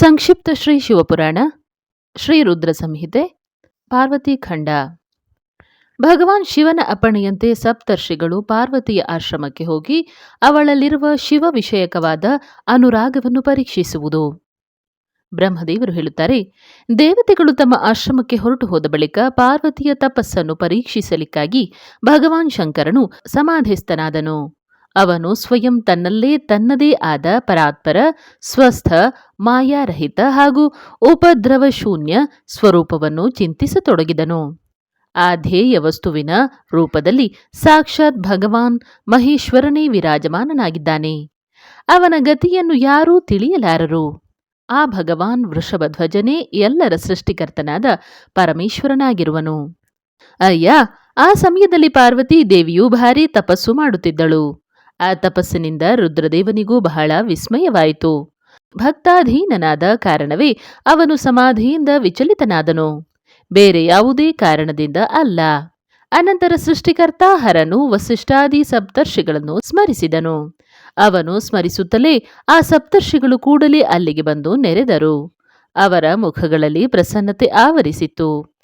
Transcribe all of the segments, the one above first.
ಸಂಕ್ಷಿಪ್ತ ಶ್ರೀ ಶಿವಪುರಾಣ, ಶ್ರೀ ರುದ್ರ ಸಂಹಿತೆ, ಪಾರ್ವತಿ ಖಂಡ. ಭಗವಾನ್ ಶಿವನ ಅಪ್ಪಣೆಯಂತೆ ಸಪ್ತರ್ಷಿಗಳು ಪಾರ್ವತಿಯ ಆಶ್ರಮಕ್ಕೆ ಹೋಗಿ ಅವಳಲ್ಲಿರುವ ಶಿವ ವಿಷಯಕವಾದ ಅನುರಾಗವನ್ನು ಪರೀಕ್ಷಿಸುವುದು. ಬ್ರಹ್ಮದೇವರು ಹೇಳುತ್ತಾರೆ, ದೇವತೆಗಳು ತಮ್ಮ ಆಶ್ರಮಕ್ಕೆ ಹೊರಟು ಹೋದ ಬಳಿಕ ಪಾರ್ವತಿಯ ತಪಸ್ಸನ್ನು ಪರೀಕ್ಷಿಸಲಿಕ್ಕಾಗಿ ಭಗವಾನ್ ಶಂಕರನು ಸಮಾಧಿಸ್ಥನಾದನು. ಅವನು ಸ್ವಯಂ ತನ್ನಲ್ಲೇ ತನ್ನದೇ ಆದ ಪರಾತ್ಪರ, ಸ್ವಸ್ಥ, ಮಾಯಾರಹಿತ ಹಾಗೂ ಉಪದ್ರವ ಶೂನ್ಯ ಸ್ವರೂಪವನ್ನು ಚಿಂತಿಸತೊಡಗಿದನು. ಆ ಧ್ಯೇಯ ವಸ್ತುವಿನ ರೂಪದಲ್ಲಿ ಸಾಕ್ಷಾತ್ ಭಗವಾನ್ ಮಹೇಶ್ವರನೇ ವಿರಾಜಮಾನನಾಗಿದ್ದಾನೆ. ಅವನ ಗತಿಯನ್ನು ಯಾರೂ ತಿಳಿಯಲಾರರು. ಆ ಭಗವಾನ್ ವೃಷಭಧ್ವಜನೇ ಎಲ್ಲರ ಸೃಷ್ಟಿಕರ್ತನಾದ ಪರಮೇಶ್ವರನಾಗಿರುವನು. ಅಯ್ಯ, ಆ ಸಮಯದಲ್ಲಿ ಪಾರ್ವತಿ ದೇವಿಯು ಭಾರಿ ತಪಸ್ಸು ಮಾಡುತ್ತಿದ್ದಳು. ಆ ತಪಸ್ಸಿನಿಂದ ರುದ್ರದೇವನಿಗೂ ಬಹಳ ವಿಸ್ಮಯವಾಯಿತು. ಭಕ್ತಾಧೀನನಾದ ಕಾರಣವೇ ಅವನು ಸಮಾಧಿಯಿಂದ ವಿಚಲಿತನಾದನು. ಬೇರೆ ಯಾವುದೇ ಕಾರಣದಿಂದ ಅಲ್ಲ. ಅನಂತರ ಸೃಷ್ಟಿಕರ್ತ ಹರನು ವಸಿಷ್ಠಾದಿ ಸಪ್ತರ್ಷಿಗಳನ್ನು ಸ್ಮರಿಸಿದನು. ಅವನು ಸ್ಮರಿಸುತ್ತಲೇ ಆ ಸಪ್ತರ್ಷಿಗಳು ಕೂಡಲೇ ಅಲ್ಲಿಗೆ ಬಂದು ನೆರೆದರು. ಅವರ ಮುಖಗಳಲ್ಲಿ ಪ್ರಸನ್ನತೆ ಆವರಿಸಿತ್ತು.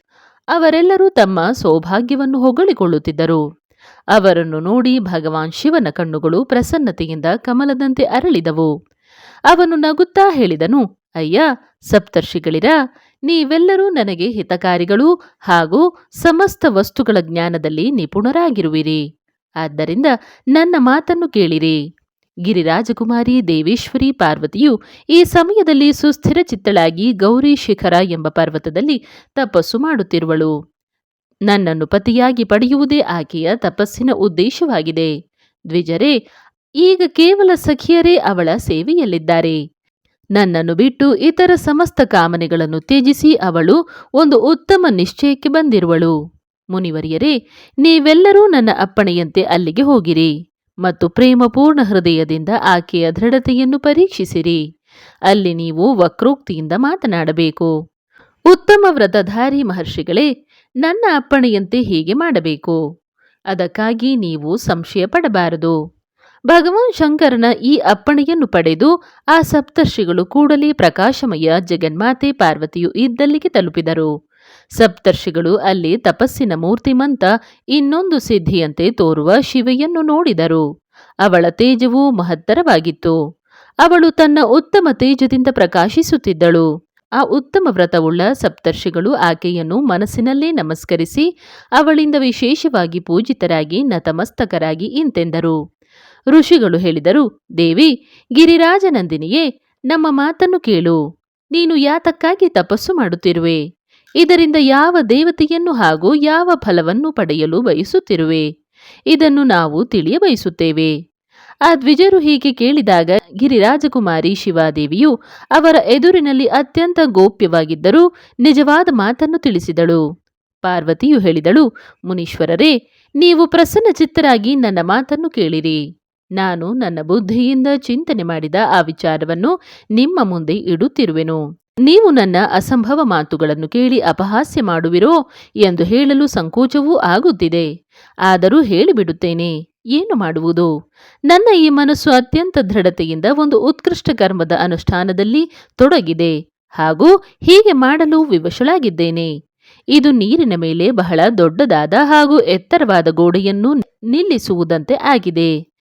ಅವರೆಲ್ಲರೂ ತಮ್ಮ ಸೌಭಾಗ್ಯವನ್ನು ಹೊಗಳಿಕೊಳ್ಳುತ್ತಿದ್ದರು. ಅವರನ್ನು ನೋಡಿ ಭಗವಾನ್ ಶಿವನ ಕಣ್ಣುಗಳು ಪ್ರಸನ್ನತೆಯಿಂದ ಕಮಲದಂತೆ ಅರಳಿದವು. ಅವನು ನಗುತ್ತಾ ಹೇಳಿದನು, ಅಯ್ಯ, ಸಪ್ತರ್ಷಿಗಳಿರ, ನೀವೆಲ್ಲರೂ ನನಗೆ ಹಿತಕಾರಿಗಳು ಹಾಗೂ ಸಮಸ್ತ ವಸ್ತುಗಳ ಜ್ಞಾನದಲ್ಲಿ ನಿಪುಣರಾಗಿರುವಿರಿ. ಆದ್ದರಿಂದ ನನ್ನ ಮಾತನ್ನು ಕೇಳಿರಿ. ಗಿರಿರಾಜಕುಮಾರಿ ದೇವೇಶ್ವರಿ ಪಾರ್ವತಿಯು ಈ ಸಮಯದಲ್ಲಿ ಸುಸ್ಥಿರ ಚಿತ್ತಳಾಗಿ ಗೌರಿ ಶಿಖರ ಎಂಬ ಪರ್ವತದಲ್ಲಿ ತಪಸ್ಸು ಮಾಡುತ್ತಿರುವಳು. ನನ್ನನ್ನು ಪತಿಯಾಗಿ ಪಡೆಯುವುದೇ ಆಕೆಯ ತಪಸ್ಸಿನ ಉದ್ದೇಶವಾಗಿದೆ. ದ್ವಿಜರೇ, ಈಗ ಕೇವಲ ಸಖಿಯರೇ ಅವಳ ಸೇವೆಯಲ್ಲಿದ್ದಾರೆ. ನನ್ನನ್ನು ಬಿಟ್ಟು ಇತರ ಸಮಸ್ತ ಕಾಮನೆಗಳನ್ನು ತ್ಯಜಿಸಿ ಅವಳು ಒಂದು ಉತ್ತಮ ನಿಶ್ಚಯಕ್ಕೆ ಬಂದಿರುವಳು. ಮುನಿವರಿಯರೇ, ನೀವೆಲ್ಲರೂ ನನ್ನ ಅಪ್ಪಣೆಯಂತೆ ಅಲ್ಲಿಗೆ ಹೋಗಿರಿ ಮತ್ತು ಪ್ರೇಮಪೂರ್ಣ ಹೃದಯದಿಂದ ಆಕೆಯ ದೃಢತೆಯನ್ನು ಪರೀಕ್ಷಿಸಿರಿ. ಅಲ್ಲಿ ನೀವು ವಕ್ರೋಕ್ತಿಯಿಂದ ಮಾತನಾಡಬೇಕು. ಉತ್ತಮ ವ್ರತಧಾರಿ ಮಹರ್ಷಿಗಳೇ ನನ್ನ ಅಪ್ಪಣೆಯಂತೆ ಹೀಗೆ ಮಾಡಬೇಕು. ಅದಕ್ಕಾಗಿ ನೀವು ಸಂಶಯ ಪಡಬಾರದು. ಭಗವಾನ್ ಶಂಕರನ ಈ ಅಪ್ಪಣೆಯನ್ನು ಪಡೆದು ಆ ಸಪ್ತರ್ಷಿಗಳು ಕೂಡಲೇ ಪ್ರಕಾಶಮಯ ಜಗನ್ಮಾತೆ ಪಾರ್ವತಿಯು ಇದ್ದಲ್ಲಿಗೆ ತಲುಪಿದರು. ಸಪ್ತರ್ಷಿಗಳು ಅಲ್ಲಿ ತಪಸ್ಸಿನ ಮೂರ್ತಿಮಂತ ಇನ್ನೊಂದು ಸಿದ್ಧಿಯಂತೆ ತೋರುವ ಶಿವೆಯನ್ನು ನೋಡಿದರು. ಅವಳ ತೇಜವು ಮಹತ್ತರವಾಗಿತ್ತು. ಅವಳು ತನ್ನ ಉತ್ತಮ ತೇಜದಿಂದ ಪ್ರಕಾಶಿಸುತ್ತಿದ್ದಳು. ಆ ಉತ್ತಮ ವ್ರತವುಳ್ಳ ಸಪ್ತರ್ಷಿಗಳು ಆಕೆಯನ್ನು ಮನಸ್ಸಿನಲ್ಲೇ ನಮಸ್ಕರಿಸಿ ಅವಳಿಂದ ವಿಶೇಷವಾಗಿ ಪೂಜಿತರಾಗಿ ನತಮಸ್ತಕರಾಗಿ ಇಂತೆಂದರು. ಋಷಿಗಳು ಹೇಳಿದರು, ದೇವಿ, ಗಿರಿರಾಜನಂದಿನಿಯೇ, ನಮ್ಮ ಮಾತನ್ನು ಕೇಳು. ನೀನು ಯಾತಕ್ಕಾಗಿ ತಪಸ್ಸು ಮಾಡುತ್ತಿರುವೆ? ಇದರಿಂದ ಯಾವ ದೇವತೆಯನ್ನು ಹಾಗೂ ಯಾವ ಫಲವನ್ನು ಪಡೆಯಲು ಬಯಸುತ್ತಿರುವೆ? ಇದನ್ನು ನಾವು ತಿಳಿಯ ಬಯಸುತ್ತೇವೆ. ಆ ದ್ವಿಜರು ಹೀಗೆ ಕೇಳಿದಾಗ ಗಿರಿರಾಜಕುಮಾರಿ ಶಿವಾದೇವಿಯು ಅವರ ಎದುರಿನಲ್ಲಿ ಅತ್ಯಂತ ಗೋಪ್ಯವಾಗಿದ್ದರೂ ನಿಜವಾದ ಮಾತನ್ನು ತಿಳಿಸಿದಳು. ಪಾರ್ವತಿಯು ಹೇಳಿದಳು, ಮುನೀಶ್ವರರೇ, ನೀವು ಪ್ರಸನ್ನ ಚಿತ್ತರಾಗಿ ನನ್ನ ಮಾತನ್ನು ಕೇಳಿರಿ. ನಾನು ನನ್ನ ಬುದ್ಧಿಯಿಂದ ಚಿಂತನೆ ಮಾಡಿದ ಆ ವಿಚಾರವನ್ನು ನಿಮ್ಮ ಮುಂದೆ ಇಡುತ್ತಿರುವೆನು. ನೀವು ನನ್ನ ಅಸಂಭವ ಮಾತುಗಳನ್ನು ಕೇಳಿ ಅಪಹಾಸ್ಯ ಮಾಡುವಿರೋ ಎಂದು ಹೇಳಲು ಸಂಕೋಚವೂ ಆಗುತ್ತಿದೆ. ಆದರೂ ಹೇಳಿಬಿಡುತ್ತೇನೆ. ಏನು ಮಾಡುವುದು? ನನ್ನ ಈ ಮನಸ್ಸು ಅತ್ಯಂತ ದೃಢತೆಯಿಂದ ಒಂದು ಉತ್ಕೃಷ್ಟ ಕರ್ಮದ ಅನುಷ್ಠಾನದಲ್ಲಿ ತೊಡಗಿದೆ. ಹಾಗೂ ಹೀಗೆ ಮಾಡಲು ವಿವಶಳಾಗಿದ್ದೇನೆ. ಇದು ನೀರಿನ ಮೇಲೆ ಬಹಳ ದೊಡ್ಡದಾದ ಹಾಗೂ ಎತ್ತರವಾದ ಗೋಡೆಯನ್ನು ನಿಲ್ಲಿಸುವುದಂತೆ ಆಗಿದೆ.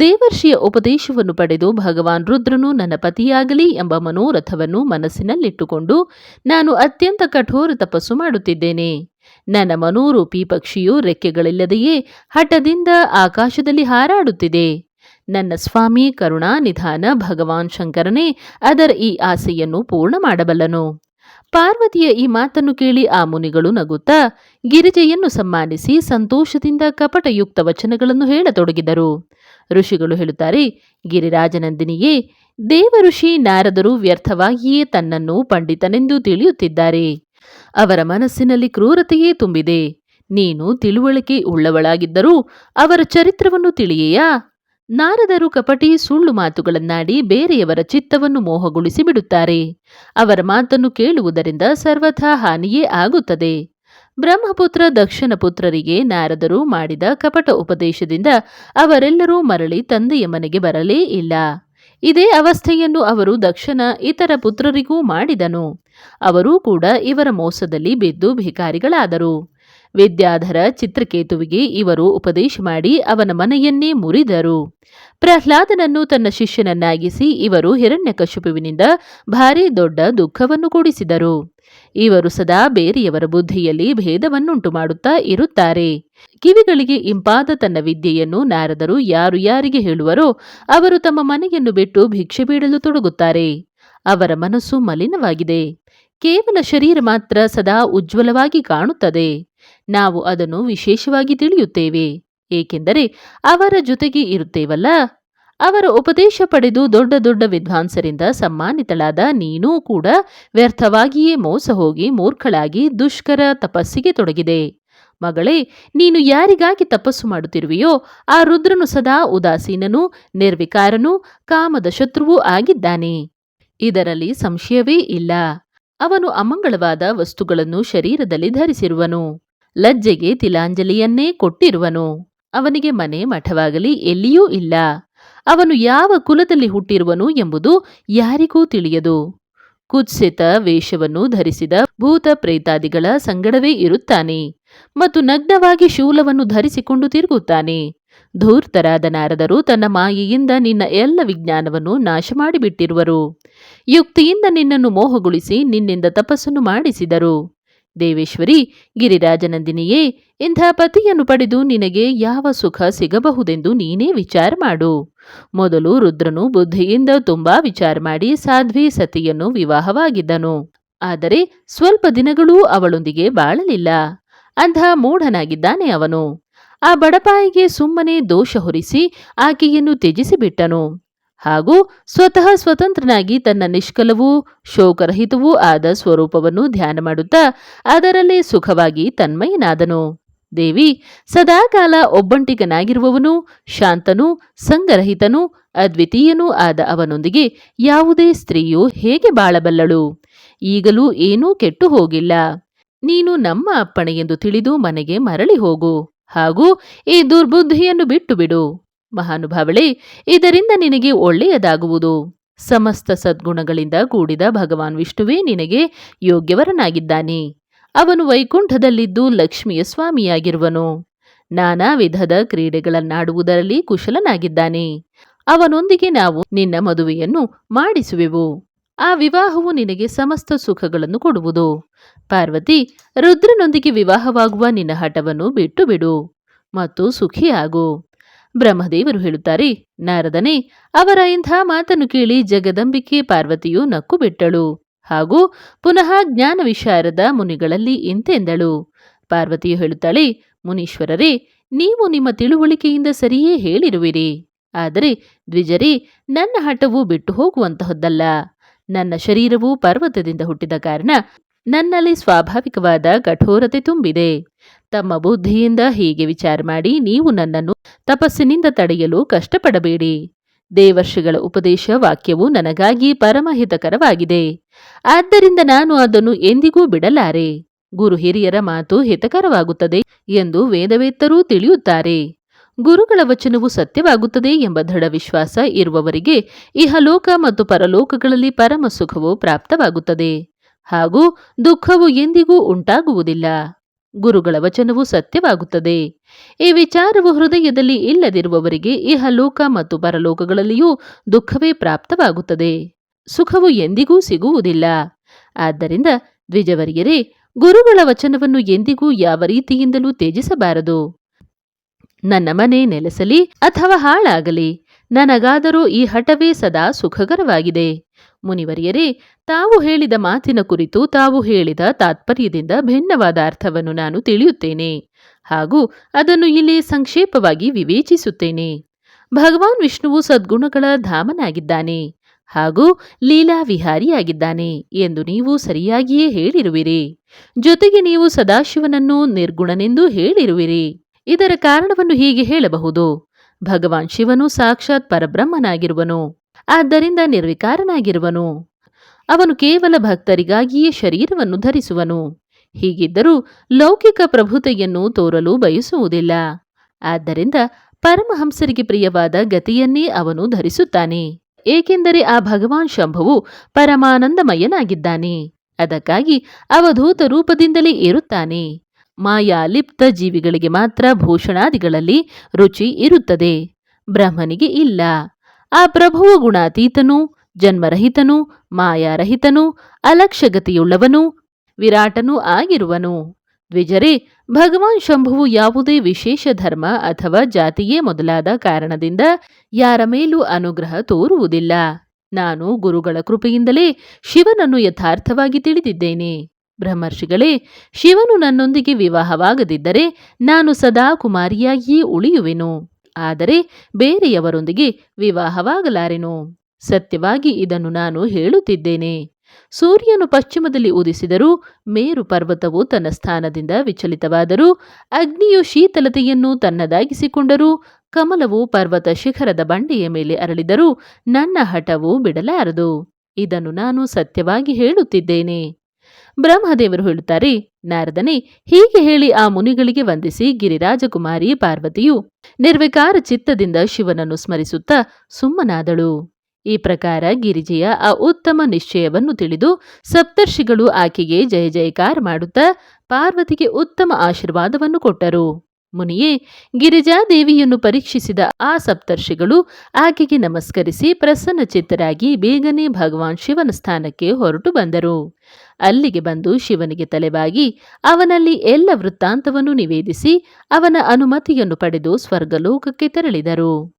ದೇವರ್ಷಿಯ ಉಪದೇಶವನ್ನು ಪಡೆದು ಭಗವಾನ್ ರುದ್ರನು ನನ್ನ ಪತಿಯಾಗಲಿ ಎಂಬ ಮನೋರಥವನ್ನು ಮನಸ್ಸಿನಲ್ಲಿಟ್ಟುಕೊಂಡು ನಾನು ಅತ್ಯಂತ ಕಠೋರ ತಪಸ್ಸು ಮಾಡುತ್ತಿದ್ದೇನೆ. ನನ್ನ ಮನೋರೂಪಿ ಪಕ್ಷಿಯು ರೆಕ್ಕೆಗಳಿಲ್ಲದೆಯೇ ಹಠದಿಂದ ಆಕಾಶದಲ್ಲಿ ಹಾರಾಡುತ್ತಿದೆ. ನನ್ನ ಸ್ವಾಮಿ ಕರುಣಾನಿಧಾನ ಭಗವಾನ್ ಶಂಕರನೇ ಅದರ ಈ ಆಸೆಯನ್ನು ಪೂರ್ಣ ಮಾಡಬಲ್ಲನು. ಪಾರ್ವತಿಯ ಈ ಮಾತನ್ನು ಕೇಳಿ ಆ ಮುನಿಗಳು ನಗುತ್ತಾ ಗಿರಿಜೆಯನ್ನು ಸಮ್ಮಾನಿಸಿ ಸಂತೋಷದಿಂದ ಕಪಟಯುಕ್ತ ವಚನಗಳನ್ನು ಹೇಳತೊಡಗಿದರು. ಋಷಿಗಳು ಹೇಳುತ್ತಾರೆ, ಗಿರಿರಾಜನಂದಿನಿಯೇ, ದೇವಋಷಿ ನಾರದರು ವ್ಯರ್ಥವಾಗಿಯೇ ತನ್ನನ್ನು ಪಂಡಿತನೆಂದು ತಿಳಿಯುತ್ತಿದ್ದಾರೆ. ಅವರ ಮನಸ್ಸಿನಲ್ಲಿ ಕ್ರೂರತೆಯೇ ತುಂಬಿದೆ. ನೀನು ತಿಳುವಳಿಕೆ ಉಳ್ಳವಳಾಗಿದ್ದರೂ ಅವರ ಚರಿತ್ರವನ್ನು ತಿಳಿಯೆಯಾ? ನಾರದರು ಕಪಟಿ ಸುಳ್ಳು ಮಾತುಗಳನ್ನಾಡಿ ಬೇರೆಯವರ ಚಿತ್ತವನ್ನು ಮೋಹಗೊಳಿಸಿ ಬಿಡುತ್ತಾರೆ ಅವರ ಮಾತನ್ನು ಕೇಳುವುದರಿಂದ ಸರ್ವಥಾ ಹಾನಿಯೇ ಆಗುತ್ತದೆ. ಬ್ರಹ್ಮಪುತ್ರ ದಕ್ಷಿಣ ಪುತ್ರರಿಗೆ ನಾರದರು ಮಾಡಿದ ಕಪಟ ಉಪದೇಶದಿಂದ ಅವರೆಲ್ಲರೂ ಮರಳಿ ತಂದೆಯ ಮನೆಗೆ ಬರಲೇ ಇಲ್ಲ. ಇದೇ ಅವಸ್ಥೆಯನ್ನು ಅವರು ದಕ್ಷನ ಇತರ ಪುತ್ರರಿಗೂ ಮಾಡಿದನು. ಅವರೂ ಕೂಡ ಇವರ ಮೋಸದಲ್ಲಿ ಬಿದ್ದು ಭಿಕಾರಿಗಳಾದರು. ವಿದ್ಯಾಧರ ಚಿತ್ರಕೇತುವಿಗೆ ಇವರು ಉಪದೇಶ ಮಾಡಿ ಅವನ ಮನೆಯನ್ನೇ ಮುರಿದರು. ಪ್ರಹ್ಲಾದನನ್ನು ತನ್ನ ಶಿಷ್ಯನನ್ನಾಗಿಸಿ ಇವರು ಹಿರಣ್ಯಕಶುಪುವಿನಿಂದ ಭಾರೀ ದೊಡ್ಡ ದುಃಖವನ್ನು ಕೊಡಿಸಿದರು. ಇವರು ಸದಾ ಬೇರೆಯವರ ಬುದ್ಧಿಯಲ್ಲಿ ಭೇದವನ್ನುಂಟು ಮಾಡುತ್ತಾ ಇರುತ್ತಾರೆ. ಕಿವಿಗಳಿಗೆ ಇಂಪಾದ ತನ್ನ ವಿದ್ಯೆಯನ್ನು ನಾರದರು ಯಾರು ಯಾರಿಗೆ ಹೇಳುವರೋ ಅವರು ತಮ್ಮ ಮನೆಯನ್ನು ಬಿಟ್ಟು ಭಿಕ್ಷೆ ಬೇಡಲು ತೊಡಗುತ್ತಾರೆ. ಅವರ ಮನಸ್ಸು ಮಲಿನವಾಗಿದೆ. ಕೇವಲ ಶರೀರ ಮಾತ್ರ ಸದಾ ಉಜ್ವಲವಾಗಿ ಕಾಣುತ್ತದೆ. ನಾವು ಅದನ್ನು ವಿಶೇಷವಾಗಿ ತಿಳಿಯುತ್ತೇವೆ. ಏಕೆಂದರೆ ಅವರ ಜೊತೆಗೆ ಇರುತ್ತೇವಲ್ಲ. ಅವರ ಉಪದೇಶ ಪಡೆದು ದೊಡ್ಡ ದೊಡ್ಡ ವಿದ್ವಾಂಸರಿಂದ ಸಮ್ಮಾನಿತಳಾದ ನೀನೂ ಕೂಡ ವ್ಯರ್ಥವಾಗಿಯೇ ಮೋಸ ಹೋಗಿ ಮೂರ್ಖಳಾಗಿ ದುಷ್ಕರ ತಪಸ್ಸಿಗೆ ತೊಡಗಿದೆ. ಮಗಳೇ, ನೀನು ಯಾರಿಗಾಗಿ ತಪಸ್ಸು ಮಾಡುತ್ತಿರುವೆಯೋ ಆ ರುದ್ರನು ಸದಾ ಉದಾಸೀನನೂ, ನಿರ್ವಿಕಾರನೂ, ಕಾಮದ ಶತ್ರುವೂ ಆಗಿದ್ದಾನೆ. ಇದರಲ್ಲಿ ಸಂಶಯವೇ ಇಲ್ಲ. ಅವನು ಅಮಂಗಳವಾದ ವಸ್ತುಗಳನ್ನು ಶರೀರದಲ್ಲಿ ಧರಿಸಿರುವನು. ಲಜ್ಜೆಗೆ ತಿಲಾಂಜಲಿಯನ್ನೇ ಕೊಟ್ಟಿರುವನು. ಅವನಿಗೆ ಮನೆ ಮಠವಾಗಲಿ ಎಲ್ಲಿಯೂ ಇಲ್ಲ. ಅವನು ಯಾವ ಕುಲದಲ್ಲಿ ಹುಟ್ಟಿರುವನು ಎಂಬುದು ಯಾರಿಗೂ ತಿಳಿಯದು. ಕುತ್ಸಿತ ವೇಷವನ್ನು ಧರಿಸಿದ ಭೂತ ಪ್ರೇತಾದಿಗಳ ಸಂಗಡವೇ ಇರುತ್ತಾನೆ ಮತ್ತು ನಗ್ನವಾಗಿ ಶೂಲವನ್ನು ಧರಿಸಿಕೊಂಡು ತಿರುಗುತ್ತಾನೆ. ಧೂರ್ತರಾದ ನಾರದರು ತನ್ನ ಮಾಯೆಯಿಂದ ನಿನ್ನ ಎಲ್ಲ ವಿಜ್ಞಾನವನ್ನು ನಾಶ ಮಾಡಿಬಿಟ್ಟಿರುವರು ಯುಕ್ತಿಯಿಂದ ನಿನ್ನನ್ನು ಮೋಹಗೊಳಿಸಿ ನಿನ್ನಿಂದ ತಪಸ್ಸನ್ನು ಮಾಡಿಸಿದರು. ದೇವೇಶ್ವರಿ, ಗಿರಿರಾಜನಂದಿನಿಯೇ, ಇಂಥ ಪತಿಯನ್ನು ಪಡೆದು ನಿನಗೆ ಯಾವ ಸುಖ ಸಿಗಬಹುದೆಂದು ನೀನೇ ವಿಚಾರ ಮಾಡು. ಮೊದಲು ರುದ್ರನು ಬುದ್ಧಿಯಿಂದ ತುಂಬಾ ವಿಚಾರ ಮಾಡಿ ಸಾಧ್ವಿ ಸತಿಯನ್ನು ವಿವಾಹವಾಗಿದ್ದನು. ಆದರೆ ಸ್ವಲ್ಪ ದಿನಗಳೂ ಅವಳೊಂದಿಗೆ ಬಾಳಲಿಲ್ಲ. ಅಂಥ ಮೂಢನಾಗಿದ್ದಾನೆ ಅವನು. ಆ ಬಡಪಾಯಿಗೆ ಸುಮ್ಮನೆ ದೋಷ ಹೊರಿಸಿ ಆಕೆಯನ್ನು ತ್ಯಜಿಸಿಬಿಟ್ಟನು. ಹಾಗೂ ಸ್ವತಃ ಸ್ವತಂತ್ರನಾಗಿ ತನ್ನ ನಿಷ್ಕಲವೂ ಶೋಕರಹಿತವೂ ಆದ ಸ್ವರೂಪವನ್ನು ಧ್ಯಾನ ಮಾಡುತ್ತಾ ಅದರಲ್ಲೇ ಸುಖವಾಗಿ ತನ್ಮಯನಾದನು. ದೇವಿ, ಸದಾಕಾಲ ಒಬ್ಬಂಟಿಗನಾಗಿರುವವನು, ಶಾಂತನೂ ಸಂಗರಹಿತನೂ ಅದ್ವಿತೀಯನೂ ಆದ ಅವನೊಂದಿಗೆ ಯಾವುದೇ ಸ್ತ್ರೀಯು ಹೇಗೆ ಬಾಳಬಲ್ಲಳು? ಈಗಲೂ ಏನೂ ಕೆಟ್ಟು ಹೋಗಿಲ್ಲ. ನೀನು ನಮ್ಮ ಅಪ್ಪಣೆ ಎಂದು ತಿಳಿದು ಮನೆಗೆ ಮರಳಿ ಹೋಗು ಹಾಗೂ ಈ ದುರ್ಬುದ್ಧಿಯನ್ನು ಬಿಟ್ಟು ಬಿಡು ಮಹಾನುಭಾವಳೇ, ಇದರಿಂದ ನಿನಗೆ ಒಳ್ಳೆಯದಾಗುವುದು. ಸಮಸ್ತ ಸದ್ಗುಣಗಳಿಂದ ಕೂಡಿದ ಭಗವಾನ್ ವಿಷ್ಣುವೇ ನಿನಗೆ ಯೋಗ್ಯವರನಾಗಿದ್ದಾನೆ. ಅವನು ವೈಕುಂಠದಲ್ಲಿದ್ದು ಲಕ್ಷ್ಮಿಯ ಸ್ವಾಮಿಯಾಗಿರುವನು. ನಾನಾ ವಿಧದ ಕ್ರೀಡೆಗಳನ್ನಾಡುವುದರಲ್ಲಿ ಕುಶಲನಾಗಿದ್ದಾನೆ. ಅವನೊಂದಿಗೆ ನಾವು ನಿನ್ನ ಮದುವೆಯನ್ನು ಮಾಡಿಸುವೆವು. ಆ ವಿವಾಹವು ನಿನಗೆ ಸಮಸ್ತ ಸುಖಗಳನ್ನು ಕೊಡುವುದು. ಪಾರ್ವತಿ, ರುದ್ರನೊಂದಿಗೆ ವಿವಾಹವಾಗುವ ನಿನ್ನ ಹಠವನ್ನು ಬಿಟ್ಟು ಬಿಡು ಮತ್ತು ಸುಖಿಯಾಗು. ಬ್ರಹ್ಮದೇವರು ಹೇಳುತ್ತಾರೆ, ನಾರದನೇ, ಅವರ ಇಂಥ ಮಾತನ್ನು ಕೇಳಿ ಜಗದಂಬಿಕೆ ಪಾರ್ವತಿಯು ನಕ್ಕು ಬಿಟ್ಟಳು ಹಾಗೂ ಪುನಃ ಜ್ಞಾನ ವಿಶಾರದ ಮುನಿಗಳಲ್ಲಿ ಇಂತೆಂದಳು. ಪಾರ್ವತಿಯು ಹೇಳುತ್ತಾಳೆ, ಮುನೀಶ್ವರರೇ, ನೀವು ನಿಮ್ಮ ತಿಳುವಳಿಕೆಯಿಂದ ಸರಿಯೇ ಹೇಳಿರುವಿರಿ. ಆದರೆ ದ್ವಿಜರೇ, ನನ್ನ ಹಠವು ಬಿಟ್ಟು ಹೋಗುವಂತಹದ್ದಲ್ಲ. ನನ್ನ ಶರೀರವು ಪರ್ವತದಿಂದ ಹುಟ್ಟಿದ ಕಾರಣ ನನ್ನಲ್ಲಿ ಸ್ವಾಭಾವಿಕವಾದ ಕಠೋರತೆ ತುಂಬಿದೆ. ತಮ್ಮ ಬುದ್ಧಿಯಿಂದ ಹೀಗೆ ವಿಚಾರ ಮಾಡಿ ನೀವು ನನ್ನನ್ನು ತಪಸ್ಸಿನಿಂದ ತಡೆಯಲು ಕಷ್ಟಪಡಬೇಡಿ. ದೇವರ್ಷಿಗಳ ಉಪದೇಶ ವಾಕ್ಯವು ನನಗಾಗಿ ಪರಮಹಿತಕರವಾಗಿದೆ. ಆದ್ದರಿಂದ ನಾನು ಅದನ್ನು ಎಂದಿಗೂ ಬಿಡಲಾರೆ. ಗುರು ಹಿರಿಯರ ಮಾತು ಹಿತಕರವಾಗುತ್ತದೆ ಎಂದು ವೇದವೇತ್ತರೂ ತಿಳಿಯುತ್ತಾರೆ. ಗುರುಗಳ ವಚನವು ಸತ್ಯವಾಗುತ್ತದೆ ಎಂಬ ದೃಢ ವಿಶ್ವಾಸ ಇರುವವರಿಗೆ ಇಹಲೋಕ ಮತ್ತು ಪರಲೋಕಗಳಲ್ಲಿ ಪರಮ ಸುಖವು ಪ್ರಾಪ್ತವಾಗುತ್ತದೆ. ಹಾಗೂ ದುಃಖವು ಎಂದಿಗೂ ಉಂಟಾಗುವುದಿಲ್ಲ. ಗುರುಗಳ ವಚನವು ಸತ್ಯವಾಗುತ್ತದೆ. ಈ ವಿಚಾರವು ಹೃದಯದಲ್ಲಿ ಇಲ್ಲದಿರುವವರಿಗೆ ಇಹಲೋಕ ಮತ್ತು ಪರಲೋಕಗಳಲ್ಲಿಯೂ ದುಃಖವೇ ಪ್ರಾಪ್ತವಾಗುತ್ತದೆ. ಸುಖವು ಎಂದಿಗೂ ಸಿಗುವುದಿಲ್ಲ. ಆದ್ದರಿಂದ ದ್ವಿಜವರಿಯರೇ, ಗುರುಗಳ ವಚನವನ್ನು ಎಂದಿಗೂ ಯಾವ ರೀತಿಯಿಂದಲೂ ತ್ಯಜಿಸಬಾರದು. ನನ್ನ ಮನೆ ನೆಲೆಸಲಿ ಅಥವಾ ಹಾಳಾಗಲಿ, ನನಗಾದರೂ ಈ ಹಠವೇ ಸದಾ ಸುಖಕರವಾಗಿದೆ. ಮುನಿವರಿಯರೇ, ತಾವು ಹೇಳಿದ ಮಾತಿನ ಕುರಿತು ತಾವು ಹೇಳಿದ ತಾತ್ಪರ್ಯದಿಂದ ಭಿನ್ನವಾದ ಅರ್ಥವನ್ನು ನಾನು ತಿಳಿಯುತ್ತೇನೆ. ಹಾಗೂ ಅದನ್ನು ಇಲ್ಲಿ ಸಂಕ್ಷೇಪವಾಗಿ ವಿವೇಚಿಸುತ್ತೇನೆ. ಭಗವಾನ್ ವಿಷ್ಣುವು ಸದ್ಗುಣಗಳ ಧಾಮನಾಗಿದ್ದಾನೆ ಹಾಗೂ ಲೀಲಾ ವಿಹಾರಿಯಾಗಿದ್ದಾನೆ ಎಂದು ನೀವು ಸರಿಯಾಗಿಯೇ ಹೇಳಿರುವಿರಿ. ಜೊತೆಗೆ ನೀವು ಸದಾಶಿವನನ್ನು ನಿರ್ಗುಣನೆಂದು ಹೇಳಿರುವಿರಿ. ಇದರ ಕಾರಣವನ್ನು ಹೀಗೆ ಹೇಳಬಹುದು. ಭಗವಾನ್ ಶಿವನು ಸಾಕ್ಷಾತ್ ಪರಬ್ರಹ್ಮನಾಗಿರುವನು. ಆದ್ದರಿಂದ ನಿರ್ವಿಕಾರನಾಗಿರುವನು. ಅವನು ಕೇವಲ ಭಕ್ತರಿಗಾಗಿಯೇ ಶರೀರವನ್ನು ಧರಿಸುವನು. ಹೀಗಿದ್ದರೂ ಲೌಕಿಕ ಪ್ರಭುತೆಯನ್ನು ತೋರಲು ಬಯಸುವುದಿಲ್ಲ. ಆದ್ದರಿಂದ ಪರಮಹಂಸರಿಗೆ ಪ್ರಿಯವಾದ ಗತಿಯನ್ನೇ ಅವನು ಧರಿಸುತ್ತಾನೆ. ಏಕೆಂದರೆ ಆ ಭಗವಾನ್ ಶಂಭುವು ಪರಮಾನಂದಮಯನಾಗಿದ್ದಾನೆ. ಅದಕ್ಕಾಗಿ ಅವಧೂತ ರೂಪದಿಂದಲೇ ಏರುತ್ತಾನೆ. ಮಾಯಾ ಲಿಪ್ತ ಜೀವಿಗಳಿಗೆ ಮಾತ್ರ ಭೂಷಣಾದಿಗಳಲ್ಲಿ ರುಚಿ ಇರುತ್ತದೆ. ಬ್ರಹ್ಮನಿಗೆ ಇಲ್ಲ. ಆ ಪ್ರಭುವ ಗುಣಾತೀತನು, ಜನ್ಮರಹಿತನು, ಮಾಯಾರಹಿತನು ಅಲಕ್ಷಗತಿಯುಳ್ಳವನು ವಿರಾಟನೂ ಆಗಿರುವನು. ದ್ವಿಜರೇ, ಭಗವಾನ್ ಶಂಭುವು ಯಾವುದೇ ವಿಶೇಷ ಧರ್ಮ ಅಥವಾ ಜಾತಿಯೇ ಮೊದಲಾದ ಕಾರಣದಿಂದ ಯಾರ ಮೇಲೂ ಅನುಗ್ರಹ ತೋರುವುದಿಲ್ಲ. ನಾನು ಗುರುಗಳ ಕೃಪೆಯಿಂದಲೇ ಶಿವನನ್ನು ಯಥಾರ್ಥವಾಗಿ ತಿಳಿದಿದ್ದೇನೆ. ಬ್ರಹ್ಮರ್ಷಿಗಳೇ, ಶಿವನು ನನ್ನೊಂದಿಗೆ ವಿವಾಹವಾಗದಿದ್ದರೆ ನಾನು ಸದಾ ಕುಮಾರಿಯಾಗಿಯೇ ಉಳಿಯುವೆನು. ಆದರೆ ಬೇರೆಯವರೊಂದಿಗೆ ವಿವಾಹವಾಗಲಾರೆನು? ಸತ್ಯವಾಗಿ ಇದನ್ನು ನಾನು ಹೇಳುತ್ತಿದ್ದೇನೆ. ಸೂರ್ಯನು ಪಶ್ಚಿಮದಲ್ಲಿ ಉದಿಸಿದರೂ ಮೇರು ಪರ್ವತವು ತನ್ನ ಸ್ಥಾನದಿಂದ ವಿಚಲಿತವಾದರೂ ಅಗ್ನಿಯು ಶೀತಲತೆಯನ್ನು ತನ್ನದಾಗಿಸಿಕೊಂಡರೂ ಕಮಲವು ಪರ್ವತ ಶಿಖರದ ಬಂಡೆಯ ಮೇಲೆ ಅರಳಿದರೂ ನನ್ನ ಹಠವು ಬಿಡಲಾರದು. ಇದನ್ನು ನಾನು ಸತ್ಯವಾಗಿ ಹೇಳುತ್ತಿದ್ದೇನೆ. ಬ್ರಹ್ಮದೇವರು ಹೇಳುತ್ತಾರೆ, ನಾರದನೆ, ಹೀಗೆ ಹೇಳಿ ಆ ಮುನಿಗಳಿಗೆ ವಂದಿಸಿ ಗಿರಿರಾಜಕುಮಾರಿ ಪಾರ್ವತಿಯು ನಿರ್ವಿಕಾರ ಚಿತ್ತದಿಂದ ಶಿವನನ್ನು ಸ್ಮರಿಸುತ್ತಾ ಸುಮ್ಮನಾದಳು. ಈ ಪ್ರಕಾರ ಗಿರಿಜೆಯ ಆ ಉತ್ತಮ ನಿಶ್ಚಯವನ್ನು ತಿಳಿದು ಸಪ್ತರ್ಷಿಗಳು ಆಕೆಗೆ ಜಯ ಜಯಕಾರ ಮಾಡುತ್ತಾ ಪಾರ್ವತಿಗೆ ಉತ್ತಮ ಆಶೀರ್ವಾದವನ್ನು ಕೊಟ್ಟರು. ಮುನಿಯೇ, ಗಿರಿಜಾದೇವಿಯನ್ನು ಪರೀಕ್ಷಿಸಿದ ಆ ಸಪ್ತರ್ಷಿಗಳು ಆಕೆಗೆ ನಮಸ್ಕರಿಸಿ ಪ್ರಸನ್ನಚಿತ್ತರಾಗಿ ಬೇಗನೆ ಭಗವಾನ್ ಶಿವನ ಸ್ಥಾನಕ್ಕೆ ಹೊರಟು ಬಂದರು. ಅಲ್ಲಿಗೆ ಬಂದು ಶಿವನಿಗೆ ತಲೆಬಾಗಿ ಅವನಲ್ಲಿ ಎಲ್ಲ ವೃತ್ತಾಂತವನ್ನು ನಿವೇದಿಸಿ ಅವನ ಅನುಮತಿಯನ್ನು ಪಡೆದು ಸ್ವರ್ಗಲೋಕಕ್ಕೆ ತೆರಳಿದರು.